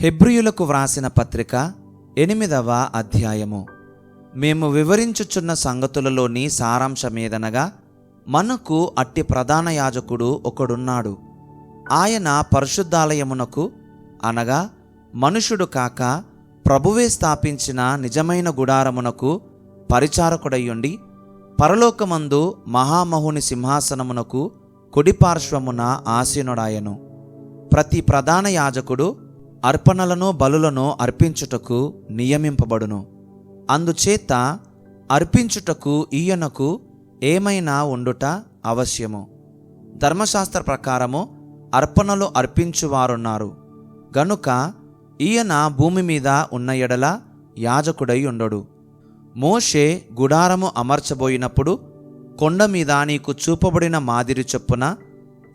హెబ్రియులకు వ్రాసిన పత్రిక ఎనిమిదవ అధ్యాయము. మేము వివరించుచున్న సంగతులలోని సారాంశమేదనగా మనకు అట్టి ప్రధాన యాజకుడు ఒకడున్నాడు. ఆయన పరిశుద్ధాలయమునకు అనగా మనుషుడు కాక ప్రభువే స్థాపించిన నిజమైన గుడారమునకు పరిచారకుడయ్యుండి పరలోకమందు మహామహుని సింహాసనమునకు కుడిపార్శ్వమున ఆసీనుడాయను. ప్రతి ప్రధాన యాజకుడు అర్పణలను బలులను అర్పించుటకు నియమింపబడును. అందుచేత అర్పించుటకు ఈయనకు ఏమైనా ఉండుట అవశ్యము. ధర్మశాస్త్ర ప్రకారము అర్పణలు అర్పించువారున్నారు. గనుక ఈయన భూమి మీద ఉన్న ఎడల యాజకుడై ఉండడు. మోషే గుడారము అమర్చబోయినప్పుడు కొండ మీద నీకు చూపబడిన మాదిరి చొప్పున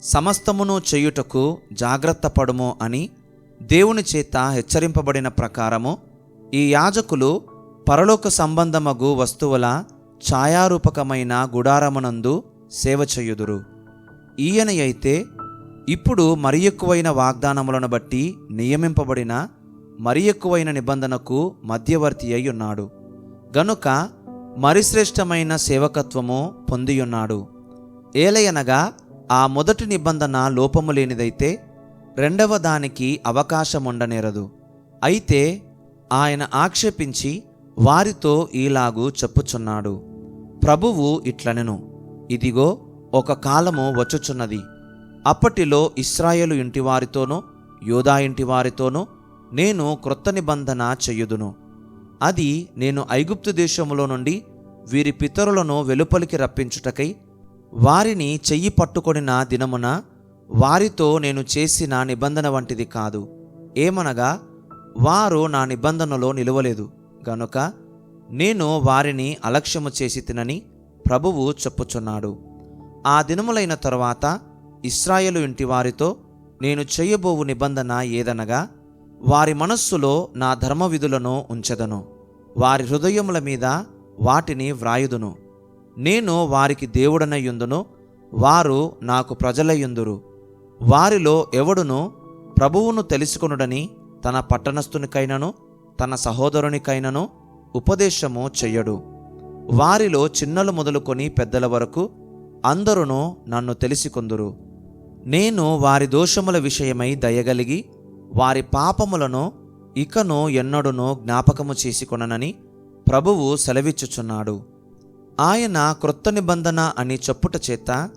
సమస్తమును చేయుటకు జాగ్రత్త పడుము అని దేవుని చేత హెచ్చరింపబడిన ప్రకారము ఈ యాజకులు పరలోక సంబంధమగు వస్తువుల ఛాయారూపకమైన గుడారమునందు సేవ చేయుదురు. ఈయన అయితే ఇప్పుడు మరి ఎక్కువైన వాగ్దానములను బట్టి నియమింపబడిన మరి ఎక్కువైన నిబంధనకు మధ్యవర్తి అయి ఉన్నాడు గనుక మరి శ్రేష్టమైన సేవకత్వము పొందియున్నాడు. ఏలయనగా ఆ మొదటి నిబంధన లోపము లేనిదైతే రెండవ దానికి అవకాశముండనేరదు. అయితే ఆయన ఆక్షేపించి వారితో ఈలాగు చెప్పుచున్నాడు. ప్రభువు ఇట్లనెను ఇదిగో ఒక కాలము వచ్చుచున్నది. అప్పటిలో ఇస్రాయేలు ఇంటివారితోనూ యోధా ఇంటివారితోనూ నేను క్రొత్త నిబంధన చెయ్యుదును అది నేను ఐగుప్తు దేశములో నుండి వీరి పితరులను వెలుపలికి రప్పించుటకై వారిని చెయ్యి పట్టుకొనిన దినమున వారితో నేను చేసిన నిబంధన వంటిది కాదు. ఏమనగా వారు నా నిబంధనలో నిలవలేదు. గనుక నేను వారిని అలక్ష్యము చేసి తినని ప్రభువు చెప్పుచున్నాడు. ఆ దినములైన తరువాత ఇస్రాయేలు ఇంటి వారితో నేను చేయబోవు నిబంధన ఏదనగా వారి మనస్సులో నా ధర్మ విధులను ఉంచెదను. వారి హృదయముల మీద వాటిని వ్రాయుదును. నేను వారికి దేవుడనయ్యుందును వారు నాకు ప్రజలయ్యుందురు వారిలో ఎవడును ప్రభువును తెలుసుకొనుడని తన పట్టణస్థునికైనను తన సహోదరునికైనను ఉపదేశము చెయ్యడు. వారిలో చిన్నలు మొదలుకొని పెద్దల వరకు అందరును నన్ను తెలిసికొందురు. నేను వారి దోషముల విషయమై దయగలిగి వారి పాపములను ఇకను ఎన్నడునో జ్ఞాపకము చేసుకొననని ప్రభువు సెలవిచ్చుచున్నాడు. ఆయన క్రొత్త నిబంధన అని చెప్పుట చేత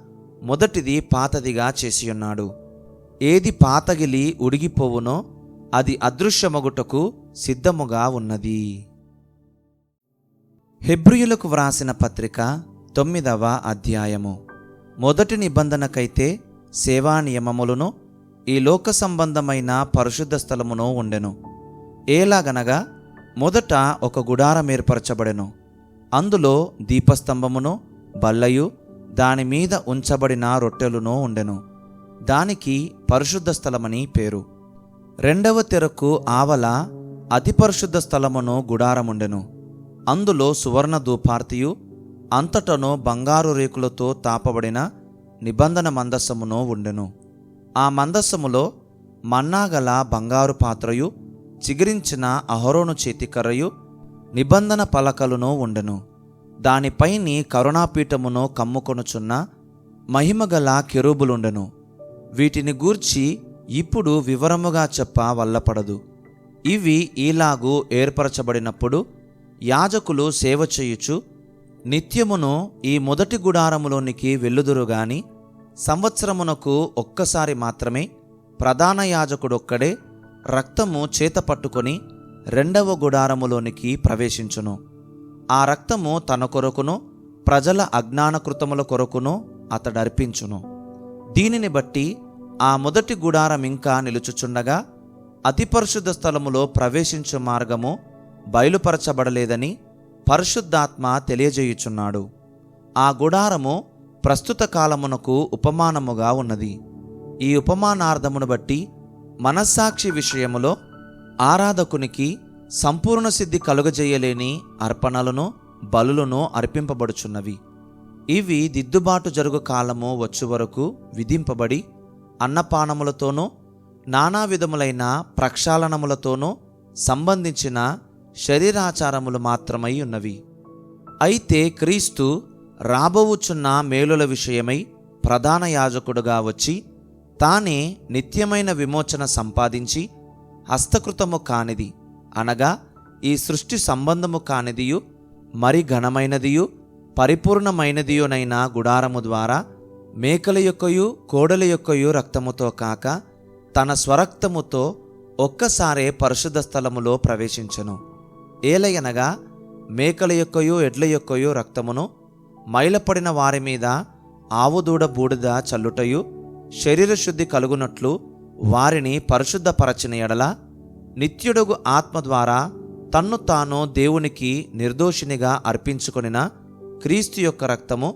మొదటిది పాతదిగా చేసియున్నాడు. ఏది పాతగిలి ఉడిగిపోవునో అది అదృశ్యమగుటకు సిద్ధముగా ఉన్నది. హెబ్రియులకు వ్రాసిన పత్రిక తొమ్మిదవ అధ్యాయము. మొదటి నిబంధనకైతే సేవా నియమములను ఈ లోక సంబంధమైన పరిశుద్ధ స్థలమును ఉండెను. ఏలాగనగా మొదట ఒక గుడారం ఏర్పరచబడెను అందులో దీపస్తంభమును బల్లయు దాని మీద ఉంచబడిన రొట్టెలునో ఉండెను. దానికి పరిశుద్ధ స్థలమని పేరు. రెండవ తెరకు ఆవల అతి పరిశుద్ధ స్థలమును గుడారముండెను. అందులో సువర్ణ ధూపార్తియు అంతటను బంగారు రేకులతో తాపబడిన నిబంధన మందస్సమును ఉండెను. ఆ మందస్సములో మన్నాగల బంగారు పాత్రయు చిగిరించిన అహరోను చేతికర్రయు నిబంధన పలకలును ఉండెను. దానిపైని కరుణాపీఠమును కమ్ముకొనుచున్న మహిమగల కెరూబులుండెను. వీటిని గూర్చి ఇప్పుడు వివరముగా చెప్ప వల్లపడదు ఇవి ఈలాగు ఏర్పరచబడినప్పుడు యాజకులు సేవ చేయుచు నిత్యమును ఈ మొదటి గుడారములోనికి వెళ్ళుదురు గాని సంవత్సరమునకు ఒక్కసారి మాత్రమే ప్రధాన యాజకుడొక్కడే రక్తము చేత పట్టుకొని రెండవ గుడారములోనికి ప్రవేశించును. ఆ రక్తము తన కొరకును ప్రజల అజ్ఞానకృతముల కొరకును అతడర్పించును దీనిని బట్టి ఆ మొదటి గుడారం ఇంకా నిలుచుచుండగా అతి పరిశుద్ధ స్థలములో ప్రవేశించు మార్గము బయలుపరచబడలేదని పరిశుద్ధాత్మ తెలియజేయుచున్నాడు. ఆ గుడారము ప్రస్తుత కాలమునకు ఉపమానముగా ఉన్నది. ఈ ఉపమానార్థమును బట్టి మనస్సాక్షి విషయములో ఆరాధకునికి సంపూర్ణ సిద్ధి కలుగజేయలేని అర్పణలను బలులను అర్పింపబడుచున్నవి. ఇవి దిద్దుబాటు జరుగు కాలము వచ్చు వరకు విధింపబడి అన్నపానములతోనూ నానా విధములైన ప్రక్షాళనములతోనూ సంబంధించిన శరీరాచారములు మాత్రమై ఉన్నవి. అయితే క్రీస్తు రాబోవుచున్న మేలుల విషయమై ప్రధాన యాజకుడుగా వచ్చి తానే నిత్యమైన విమోచన సంపాదించి హస్తకృతము కానిది. అనగా ఈ సృష్టి సంబంధము కానిదియు మరి ఘనమైనదియు పరిపూర్ణమైనదియునైన గుడారము ద్వారా మేకల యొక్కయు కోడల యొక్కయు రక్తముతో కాక తన స్వరక్తముతో ఒక్కసారే పరిశుద్ధ స్థలములో ప్రవేశించెను. ఏలయనగా మేకల యొక్కయు ఎడ్ల యొక్కయు రక్తమును మైలపడిన వారి మీద ఆవుదూడ బూడిద చల్లుటయు శరీర శుద్ధి కలుగునట్లు వారిని పరిశుద్ధపరచిన ఎడల నిత్యుడుగు ఆత్మ ద్వారా తన్ను తాను దేవునికి నిర్దోషినిగా అర్పించుకొనిన క్రీస్తు యొక్క రక్తము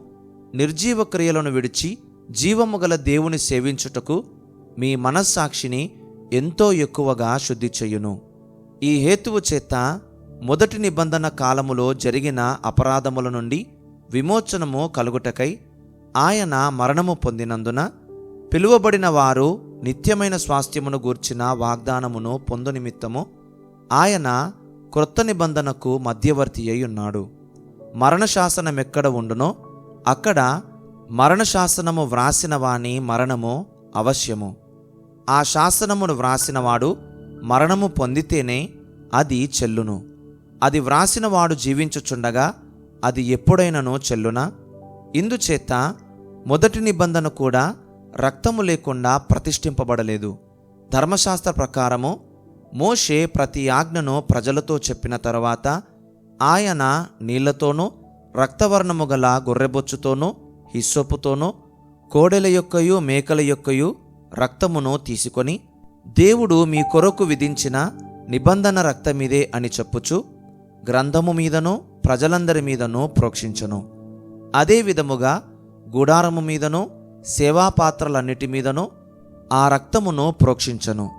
నిర్జీవ క్రియలను విడిచి జీవము గల దేవుని సేవించుటకు మీ మనస్సాక్షిని ఎంతో ఎక్కువగా శుద్ధి చెయ్యును ఈ హేతువు చేత మొదటి నిబంధన కాలములో జరిగిన అపరాధముల నుండి విమోచనము కలుగుటకై ఆయన మరణము పొందినందున పిలువబడిన వారు నిత్యమైన స్వాస్థ్యమును గూర్చిన వాగ్దానమును పొందు నిమిత్తము ఆయన క్రొత్త నిబంధనకు మధ్యవర్తి అయి ఉన్నాడు మరణశాసనం ఎక్కడ ఉండునో అక్కడ మరణశాసనము వ్రాసిన వాని మరణము అవశ్యము. ఆ శాసనమును వ్రాసినవాడు మరణము పొందితేనే అది చెల్లును. అది వ్రాసినవాడు జీవించుచుండగా అది ఎప్పుడైనను చెల్లునా? ఇందుచేత మొదటి నిబంధన కూడా రక్తము లేకుండా ప్రతిష్ఠింపబడలేదు. ధర్మశాస్త్ర ప్రకారము మోషే ప్రతి ఆజ్ఞను ప్రజలతో చెప్పిన తర్వాత ఆయన నీళ్ళతోనూ రక్తవర్ణము గల గొర్రెబొచ్చుతోనూ హిస్సొప్పుతోనూ కోడెల యొక్కయు మేకల యొక్కయు రక్తమును తీసుకొని దేవుడు మీ కొరకు విధించిన నిబంధన రక్తమిదే అని చెప్పుచు గ్రంథము మీదను ప్రజలందరి మీదను ప్రోక్షించను. అదే విధముగా గుడారము మీదను సేవాపాత్రలన్నిటి మీదను ఆ రక్తమును ప్రోక్షించను.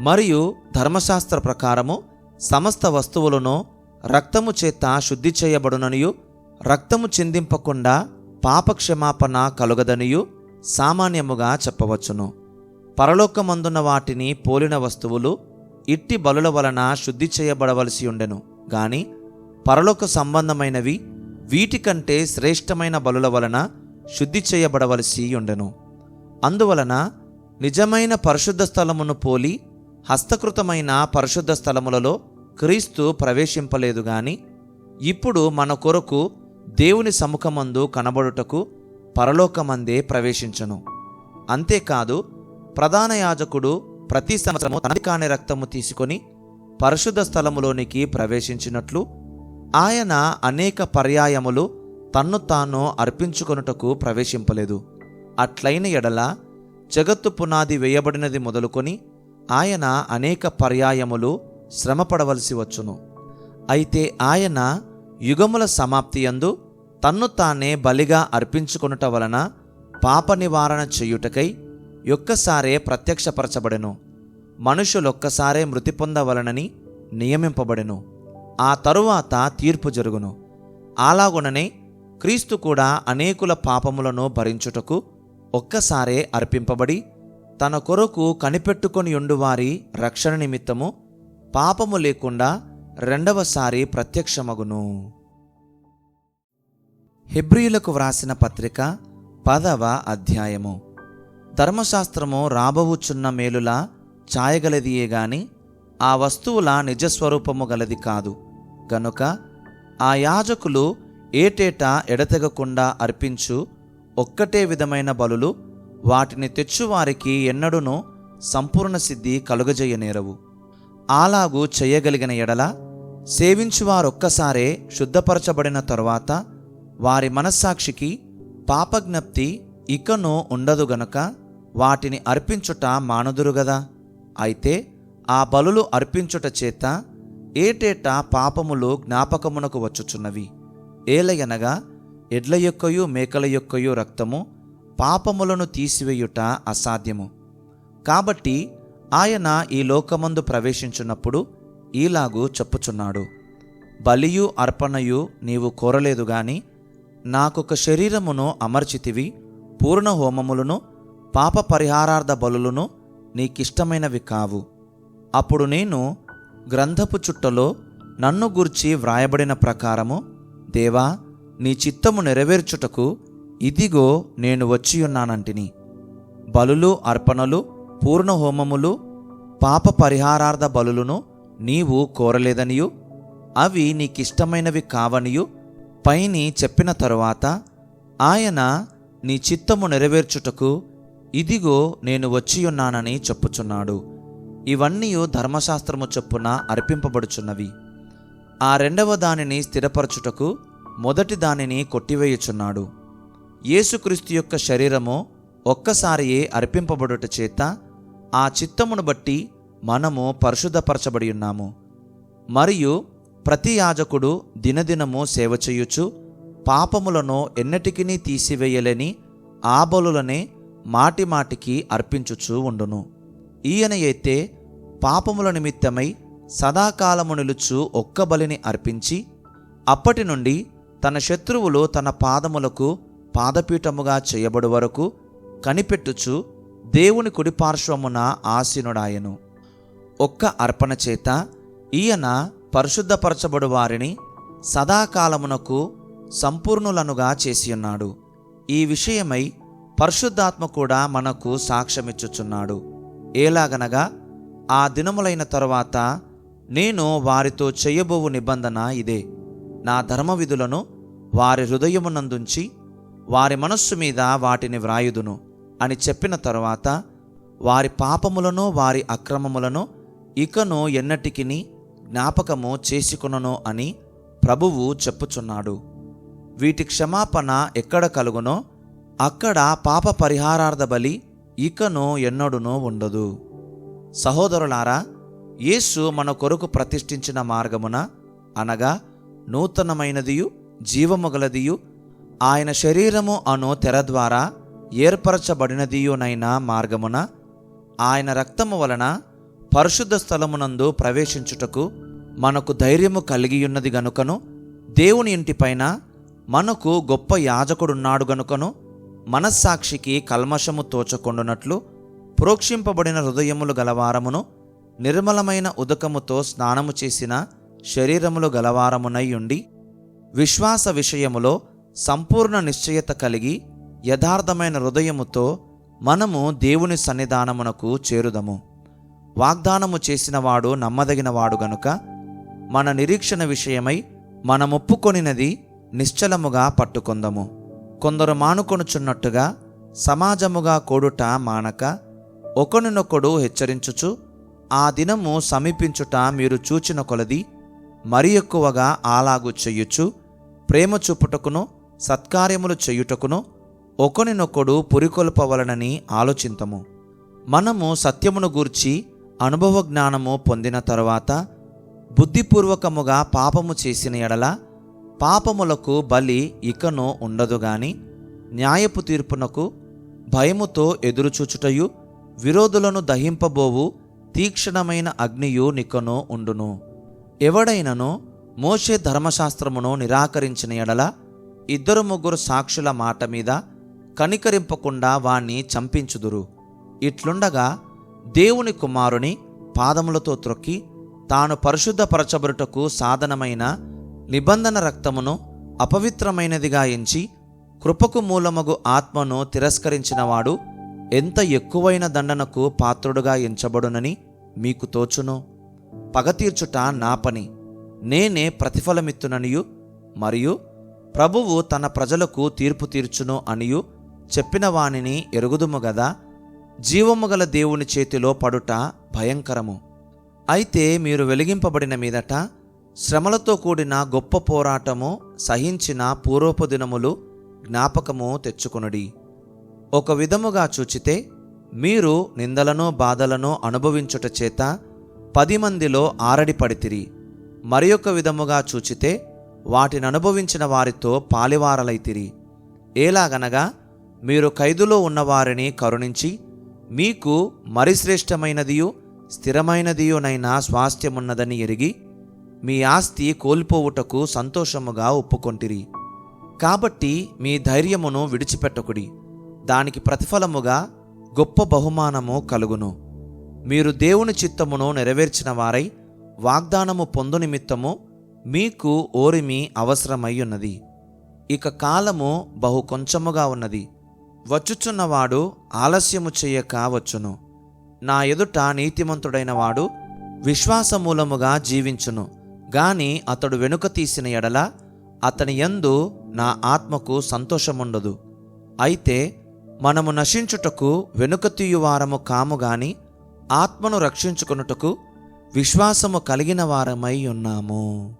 మరియు ధర్మశాస్త్ర ప్రకారము సమస్త వస్తువులను రక్తము చేత శుద్ధి చేయబడుననియు రక్తము చిందింపకుండా పాపక్షమాపణ కలుగదనియు సామాన్యముగా చెప్పవచ్చును. పరలోకమందున్న వాటిని పోలిన వస్తువులు ఇట్టి బలుల వలన శుద్ధి చేయబడవలసి ఉండెను. గాని పరలోక సంబంధమైనవి వీటికంటే శ్రేష్టమైన బలుల వలన శుద్ధి చేయబడవలసి ఉండెను. అందువలన నిజమైన పరిశుద్ధ స్థలమును పోలి హస్తకృతమైన పరిశుద్ధ స్థలములలో క్రీస్తు ప్రవేశింపలేదు గాని ఇప్పుడు మన కొరకు దేవుని సముఖమందు కనబడుటకు పరలోకమందే ప్రవేశించను. అంతేకాదు ప్రధాన యాజకుడు ప్రతి సంవత్సరము తనది కాని రక్తము తీసుకొని పరిశుద్ధ స్థలములోనికి ప్రవేశించినట్లు ఆయన అనేక పర్యాయములు తన్ను తాను అర్పించుకొనుటకు ప్రవేశింపలేదు. అట్లైన ఎడల జగత్తు పునాది వేయబడినది మొదలుకొని ఆయన అనేక పర్యాయములు శ్రమపడవలసి వచ్చును. అయితే ఆయన యుగముల సమాప్తి యందు తన్ను తానే బలిగా అర్పించుకొనుట వలన పాప నివారణ చేయుటకై ఒక్కసారే ప్రత్యక్షపరచబడెను. మనుషులొక్కసారే మృతి పొందవలనని నియమింపబడెను. ఆ తరువాత తీర్పు జరుగును. అలాగుననే క్రీస్తు కూడా అనేకుల పాపములను భరించుటకు ఒక్కసారే అర్పింపబడి తన కొరకు కనిపెట్టుకొని ఉండువారి రక్షణ నిమిత్తము పాపము లేకుండా రెండవసారి ప్రత్యక్షమగును. హెబ్రియులకు వ్రాసిన పత్రిక పదవ అధ్యాయము. ధర్మశాస్త్రము రాబోవుచున్న మేలులా ఛాయగలదియే గాని ఆ వస్తువుల నిజస్వరూపము గలది కాదు. గనుక ఆ యాజకులు ఏటేటా ఎడతెగకుండా అర్పించు ఒక్కటే విధమైన బలులు వాటిని తెచ్చువారికి ఎన్నడూనూ సంపూర్ణ సిద్ధి కలుగజేయనేరవు. అలాగు చేయగలిగిన ఎడల సేవించువారొక్కసారే శుద్ధపరచబడిన తరువాత వారి మనస్సాక్షికి పాపజ్ఞప్తి ఇకను ఉండదు గనుక వాటిని అర్పించుట మానుదురు గదా. అయితే ఆ బలులు అర్పించుట చేత ఏటేటా పాపములు జ్ఞాపకమునకు వచ్చుచున్నవి. ఏలయనగా ఎడ్ల యొక్కయు మేకల యొక్కయు రక్తము పాపములను తీసివేయుట అసాధ్యము. కాబట్టి ఆయన ఈ లోకమందు ప్రవేశించున్నప్పుడు ఈలాగు చెప్పుచున్నాడు బలియు అర్పణయు నీవు కోరలేదు గాని నాకొక శరీరమును అమర్చితివి పూర్ణ హోమములను పాప పరిహారార్థ బలులను నీకిష్టమైనవి కావు. అప్పుడు నేను గ్రంథపు చుట్టలో నన్ను గూర్చి వ్రాయబడిన ప్రకారము దేవా నీ చిత్తము నెరవేర్చుటకు ఇదిగో నేను వచ్చియున్నానంటిని. బలులు అర్పణలు పూర్ణ హోమములు పాప పరిహారార్థ బలులను నీవు కోరలేదనియు అవి నీకిష్టమైనవి కావనియు పైని చెప్పిన తరువాత ఆయన నీ చిత్తము నెరవేర్చుటకు ఇదిగో నేను వచ్చియున్నానని చెప్పుచున్నాడు. ఇవన్నీ ధర్మశాస్త్రము చొప్పున అర్పింపబడుచున్నవి. ఆ రెండవ దానిని స్థిరపరచుటకు మొదటి దానిని కొట్టివేయుచున్నాడు. యేసుక్రీస్తు యొక్క శరీరము ఒక్కసారియే అర్పింపబడుట చేత ఆ చిత్తమును బట్టి మనము పరిశుద్ధపరచబడి ఉన్నాము మరియు ప్రతి యాజకుడు దినదినము సేవ చేయుచు పాపములను ఎన్నటికీ తీసివేయలేని ఆబలులనే మాటిమాటికి అర్పించుచూ ఉండును. ఈయన అయితే పాపముల నిమిత్తమై సదాకాలము నిలుచు ఒక్క బలిని అర్పించి అప్పటి నుండి తన శత్రువులు తన పాదములకు పాదపీఠముగా చేయబడు వరకు కనిపెట్టుచు దేవుని కుడిపార్శ్వమున ఆసీనుడాయను. ఒక్క అర్పణ చేత ఈయన పరిశుద్ధపరచబడు వారిని సదాకాలమునకు సంపూర్ణులనుగా చేసియున్నాడు. ఈ విషయమై పరిశుద్ధాత్మ కూడా మనకు సాక్ష్యమిచ్చుచున్నాడు. ఏలాగనగా ఆ దినములైన తరువాత నేను వారితో చేయబోవు నిబంధన ఇదే. నా ధర్మవిధులను వారి హృదయమునందుంచి వారి మనస్సు మీద వాటిని వ్రాయుదును అని చెప్పిన తరువాత వారి పాపములను వారి అక్రమములను ఇకను ఎన్నటికిని జ్ఞాపకము చేసుకునను అని ప్రభువు చెప్పుచున్నాడు. వీటి క్షమాపణ ఎక్కడ కలుగునో అక్కడ పాప పరిహారార్థ బలి ఇకను ఎన్నడునో ఉండదు. సహోదరులారా యేసు మన కొరకు ప్రతిష్ఠించిన మార్గమున అనగా నూతనమైనదియు జీవముగలదియు ఆయన శరీరము అను తెర ద్వారా ఏర్పరచబడినదియునైన మార్గమున ఆయన రక్తము వలన పరిశుద్ధ స్థలమునందు ప్రవేశించుటకు మనకు ధైర్యము కలిగియున్నది గనుకను దేవుని ఇంటిపైన మనకు గొప్ప యాజకుడున్నాడు గనుకను మనస్సాక్షికి కల్మషము తోచకుండునట్లు ప్రోక్షింపబడిన హృదయములు గలవారమును నిర్మలమైన ఉదకముతో స్నానము చేసిన శరీరములు గలవారమునై ఉండి విశ్వాస విషయములో సంపూర్ణ నిశ్చయత కలిగి యథార్థమైన హృదయముతో మనము దేవుని సన్నిధానమునకు చేరుదము. వాగ్దానము చేసినవాడు నమ్మదగినవాడు గనుక మన నిరీక్షణ విషయమై మనమొప్పుకొనినది నిశ్చలముగా పట్టుకొందము. కొందరు మానుకొనుచున్నట్టుగా సమాజముగా కూడుట మానక ఒకనినొకడు హెచ్చరించుచు ఆ దినము సమీపించుట మీరు చూచిన కొలది మరి ఎక్కువగా అలాగు చెయ్యుచు ప్రేమ చూపుటకును సత్కార్యములు చెయ్యుటకును ఒకనినొకడు పురికొల్పవలనని ఆలోచింతము. మనము సత్యమును గూర్చి అనుభవ జ్ఞానము పొందిన తరువాత బుద్ధిపూర్వకముగా పాపము చేసిన ఎడల పాపములకు బలి ఇకను ఉండదు గాని న్యాయపు తీర్పునకు భయముతో ఎదురుచూచుటయు విరోధులను దహింపబోవు తీక్షణమైన అగ్నియు నికనో ఉండును. ఎవడైనను మోషే ధర్మశాస్త్రమును నిరాకరించిన ఎడల ఇద్దరు ముగ్గురు సాక్షుల మాట మీద కనికరింపకుండా వాణ్ణి చంపించుదురు. ఇట్లుండగా దేవుని కుమారుని పాదములతో త్రొక్కి తాను పరిశుద్ధపరచబడుటకు సాధనమైన నిబంధన రక్తమును అపవిత్రమైనదిగా ఎంచి కృపకు మూలమగు ఆత్మను తిరస్కరించినవాడు ఎంత ఎక్కువైన దండనకు పాత్రుడుగా ఎంచబడునని మీకు తోచును? పగ తీర్చుట నా పని. నేనే ప్రతిఫలమిత్తుననియు మరియు ప్రభువు తన ప్రజలకు తీర్పు తీర్చును అనియు చెప్పిన వానిని ఎరుగుదుము గదా? జీవము గల దేవుని చేతిలో పడుట భయంకరము. అయితే మీరు వెలిగింపబడిన మీదట శ్రమలతో కూడిన గొప్ప పోరాటము సహించిన పూర్వపు దినములు జ్ఞాపకము తెచ్చుకొనుడి. ఒక విధముగా చూచితే మీరు నిందలను బాధలను అనుభవించుట చేత పది మందిలో ఆరడిపడితిరి మరి ఒక విధముగా చూచితే వాటిని అనుభవించిన వారితో పాలివారలైతిరి. ఏలాగనగా మీరు ఖైదులో ఉన్నవారిని కరుణించి మీకు మరి శ్రేష్టమైనదియు స్థిరమైనదియునైనా స్వాస్థ్యమున్నదని ఎరిగి మీ ఆస్తి కోల్పోవుటకు సంతోషముగా ఒప్పుకొంటిరి. కాబట్టి మీ ధైర్యమును విడిచిపెట్టకుడి. దానికి ప్రతిఫలముగా గొప్ప బహుమానము కలుగును. మీరు దేవుని చిత్తమును నెరవేర్చిన వారై వాగ్దానము పొందు నిమిత్తము మీకు ఓరిమి అవసరమయ్యున్నది. ఇక కాలము బహు కొంచెముగా ఉన్నది. వచ్చుచున్నవాడు ఆలస్యము చెయ్యక వచ్చును. నా ఎదుట నీతిమంతుడైన వాడు విశ్వాసమూలముగా జీవించును. గాని అతడు వెనుక తీసిన ఎడల అతని యందు నా ఆత్మకు సంతోషముండదు. అయితే మనము నశించుటకు వెనుకతీయువారము కాము గాని ఆత్మను రక్షించుకొనుటకు విశ్వాసము కలిగిన వారమై ఉన్నాము.